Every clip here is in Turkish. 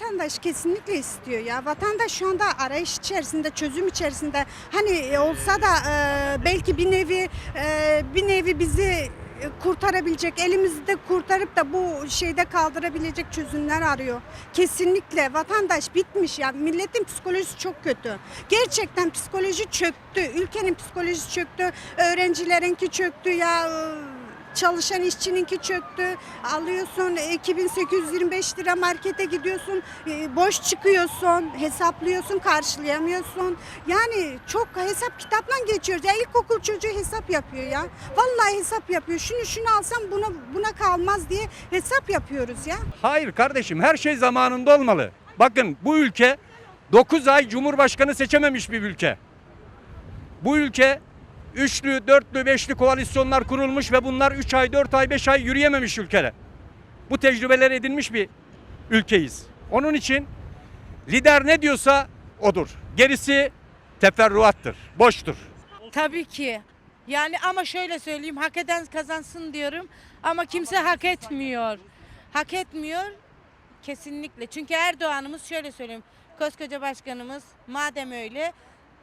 Vatandaş kesinlikle istiyor ya. Vatandaş şu anda arayış içerisinde, çözüm içerisinde. Hani e, olsa da e, belki bir nevi e, bir nevi bizi e, kurtarabilecek, elimizde kurtarıp da bu şeyde kaldırabilecek çözümler arıyor. Kesinlikle vatandaş bitmiş ya. Milletin psikolojisi çok kötü. Gerçekten psikoloji çöktü. Ülkenin psikolojisi çöktü. Öğrencilerinki çöktü ya. E, Çalışan işçininki çöktü. Alıyorsun 2825 lira markete gidiyorsun. e, Boş çıkıyorsun. Hesaplıyorsun, karşılayamıyorsun. Yani çok hesap kitapla geçiyoruz. Ya ilkokul çocuğu hesap yapıyor ya. Vallahi hesap yapıyor. Şunu şunu alsam buna buna kalmaz diye hesap yapıyoruz ya. Hayır kardeşim her şey zamanında olmalı. Bakın bu ülke 9 ay cumhurbaşkanı seçememiş bir ülke. Bu ülke üçlü, dörtlü, beşli koalisyonlar kurulmuş ve bunlar 3 ay, 4 ay, 5 ay yürüyememiş ülkede. Bu tecrübeler edinmiş bir ülkeyiz. Onun için lider ne diyorsa odur. Gerisi teferruattır, boştur. Tabii ki. Yani ama şöyle söyleyeyim hak eden kazansın diyorum ama kimse hak etmiyor. Hak etmiyor kesinlikle. Çünkü Erdoğan'ımız şöyle söyleyeyim. Koskoca başkanımız madem öyle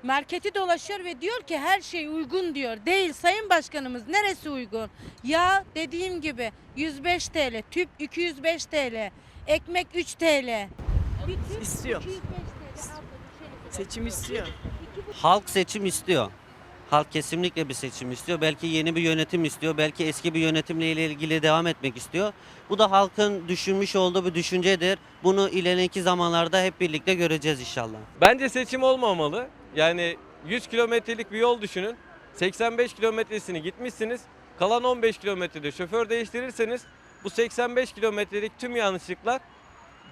marketi dolaşıyor ve diyor ki her şey uygun diyor. Değil sayın başkanımız neresi uygun? Ya dediğim gibi 105 TL, tüp 205 TL, ekmek 3 TL. Bir tüp İstiyor. 205 TL. Şöyle Seçim istiyor. Halk seçim istiyor. Halk kesinlikle bir seçim istiyor. Belki yeni bir yönetim istiyor. Belki eski bir yönetimle ilgili devam etmek istiyor. Bu da halkın düşünmüş olduğu bir düşüncedir. Bunu ileriki zamanlarda hep birlikte göreceğiz inşallah. Bence seçim olmamalı. Yani 100 kilometrelik bir yol düşünün. 85 kilometresini gitmişsiniz. Kalan 15 kilometrede şoför değiştirirseniz bu 85 kilometrelik tüm yanlışlıklar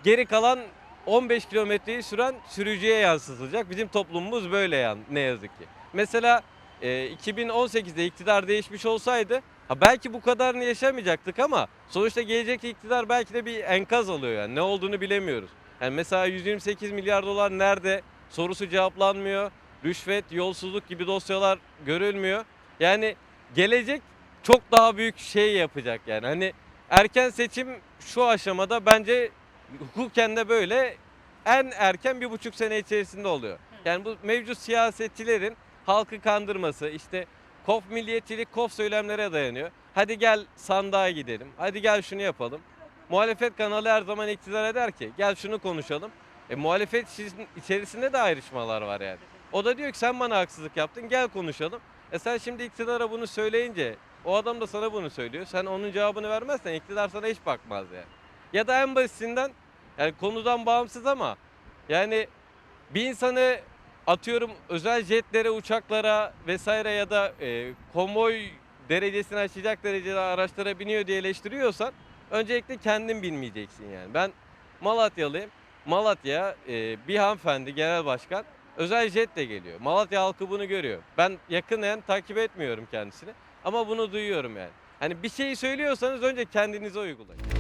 geri kalan 15 kilometreyi süren sürücüye yansıtılacak. Bizim toplumumuz böyle yani ne yazık ki. Mesela e, 2018'de iktidar değişmiş olsaydı ha belki bu kadarını yaşamayacaktık ama sonuçta gelecek iktidar belki de bir enkaz alıyor yani ne olduğunu bilemiyoruz. Yani mesela 128 milyar dolar nerede sorusu cevaplanmıyor. Rüşvet, yolsuzluk gibi dosyalar görülmüyor. Yani gelecek çok daha büyük şey yapacak yani. Hani erken seçim şu aşamada bence hukuken de böyle en erken bir buçuk sene içerisinde oluyor. Yani bu mevcut siyasetçilerin halkı kandırması işte kof milliyetçilik kof söylemlere dayanıyor. Hadi gel sandığa gidelim. Hadi gel şunu yapalım. Muhalefet kanalı her zaman iktidar eder ki gel şunu konuşalım. E, muhalefet içerisinde- içerisinde de ayrışmalar var yani. O da diyor ki sen bana haksızlık yaptın gel konuşalım. E sen şimdi iktidara bunu söyleyince o adam da sana bunu söylüyor. Sen onun cevabını vermezsen iktidar sana hiç bakmaz yani. Ya da en basitinden yani konudan bağımsız ama yani bir insanı atıyorum özel jetlere, uçaklara vesaire ya da e, konvoy derecesini aşacak derecede araçlara biniyor diye eleştiriyorsan öncelikle kendin bilmeyeceksin yani. Ben Malatyalıyım. Malatya e, bir hanımefendi genel başkan özel jetle geliyor. Malatya halkı bunu görüyor. Ben yakından takip etmiyorum kendisini ama bunu duyuyorum yani. Hani bir şeyi söylüyorsanız önce kendinize uygulayın.